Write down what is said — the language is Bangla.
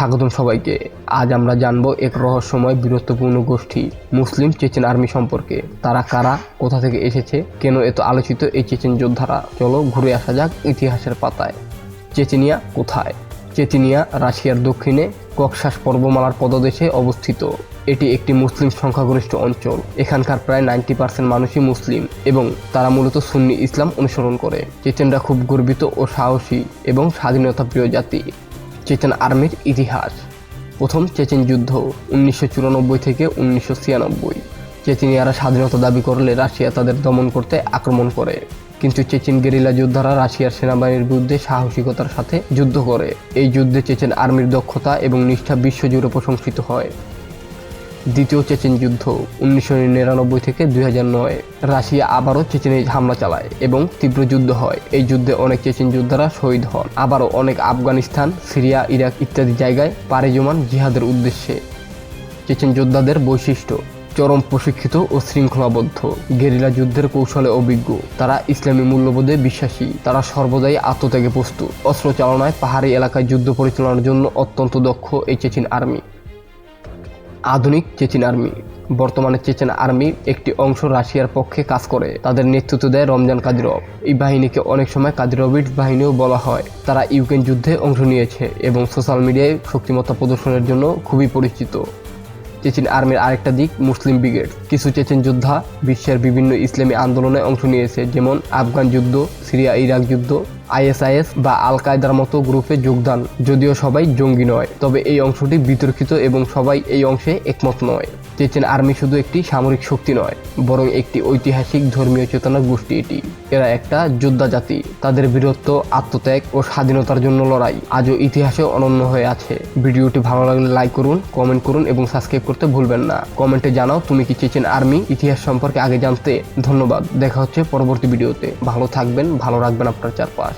স্বাগতম সবাইকে। আজ আমরা জানব এক রহস্যময়, বীরত্বপূর্ণ গোষ্ঠী মুসলিম চেচেন আর্মি সম্পর্কে। তারা কারা, কোথা থেকে এসেছে, কেন এত আলোচিত এই চেচেন যোদ্ধারা? চলো ঘুরে আসা যাক ইতিহাসের পাতায়। চেচেনিয়া কোথায়? চেচেনিয়া রাশিয়ার দক্ষিণে কক্সাস পর্বমালার পদদেশে অবস্থিত। এটি একটি মুসলিম সংখ্যাগরিষ্ঠ অঞ্চল। এখানকার প্রায় নাইনটি পার্সেন্ট মানুষই মুসলিম এবং তারা মূলত সুন্নি ইসলাম অনুসরণ করে। চেচেনরা খুব গর্বিত ও সাহসী এবং স্বাধীনতা প্রিয় জাতি। চেচেন আর্মির ইতিহাস। প্রথম চেচেন যুদ্ধ উনিশশো চুরানব্বই থেকে উনিশশো ছিয়ানব্বই। চেচিনিয়ারা স্বাধীনতা দাবি করলে রাশিয়া তাদের দমন করতে আক্রমণ করে। কিন্তু চেচেন গেরিলা যোদ্ধারা রাশিয়ার সেনাবাহিনীর বিরুদ্ধে সাহসিকতার সাথে যুদ্ধ করে। এই যুদ্ধে চেচেন আর্মির দক্ষতা এবং নিষ্ঠা বিশ্বজুড়ে প্রশংসিত হয়। দ্বিতীয় চেচেন যুদ্ধ উনিশশো নিরানব্বই থেকে দুই হাজার নয়। রাশিয়া আবারও চেচেনে হামলা চালায় এবং তীব্র যুদ্ধ হয়। এই যুদ্ধে অনেক চেচেন যোদ্ধারা শহীদ হন। আবারও অনেক আফগানিস্তান, সিরিয়া, ইরাক ইত্যাদি জায়গায় পাড়ি জমান জিহাদের উদ্দেশ্যে। চেচেন যোদ্ধাদের বৈশিষ্ট্য, চরম প্রশিক্ষিত ও শৃঙ্খলাবদ্ধ, গেরিলা যুদ্ধের কৌশলে অভিজ্ঞ। তারা ইসলামী মূল্যবোধে বিশ্বাসী। তারা সর্বদাই আত্মত্যাগে প্রস্তুত। অস্ত্র চালনায় পাহাড়ি এলাকায় যুদ্ধ পরিচালনার জন্য অত্যন্ত দক্ষ এই চেচিন আর্মি। আধুনিক চেচেন আর্মি। বর্তমানে চেচেন আর্মির একটি অংশ রাশিয়ার পক্ষে কাজ করে। তাদের নেতৃত্ব দেয় রমজান কাদিরভ। এই বাহিনীকে অনেক সময় কাদিরভিট বাহিনীও বলা হয়। তারা ইউক্রেন যুদ্ধে অংশ নিয়েছে এবং সোশ্যাল মিডিয়ায় শক্তিমত্তা প্রদর্শনের জন্য খুবই পরিচিত। চেচেন আর্মির আরেকটা দিক মুসলিম ব্রিগেড। কিছু চেচেন যোদ্ধা বিশ্বের বিভিন্ন ইসলামী আন্দোলনে অংশ নিয়েছে, যেমন আফগান যুদ্ধ, সিরিয়া, ইরাক যুদ্ধ আইএসআইএস বা আল কায়দার মতো গ্রুপে যোগদান, যদিও সবাই জঙ্গি নয়। তবে এই অংশটি বিতর্কিত এবং সবাই এই অংশে একমত নয়। চেচেন আর্মি শুধু একটি সামরিক শক্তি নয়, বরং একটি ঐতিহাসিক ধর্মীয় চেতনার গোষ্ঠী এটি। এরা একটা যোদ্ধা জাতি। তাদের বীরত্ব, আত্মত্যাগ ও স্বাধীনতার জন্য লড়াই আজও ইতিহাসে অনন্য হয়ে আছে। ভিডিওটি ভালো লাগলে লাইক করুন, কমেন্ট করুন এবং সাবস্ক্রাইব করতে ভুলবেন না। কমেন্টে জানাও তুমি কি চেচেন আর্মি ইতিহাস সম্পর্কে আগে জানতে। ধন্যবাদ। দেখা হচ্ছে পরবর্তী ভিডিওতে। ভালো থাকবেন, ভালো রাখবেন আপনার চারপাশ।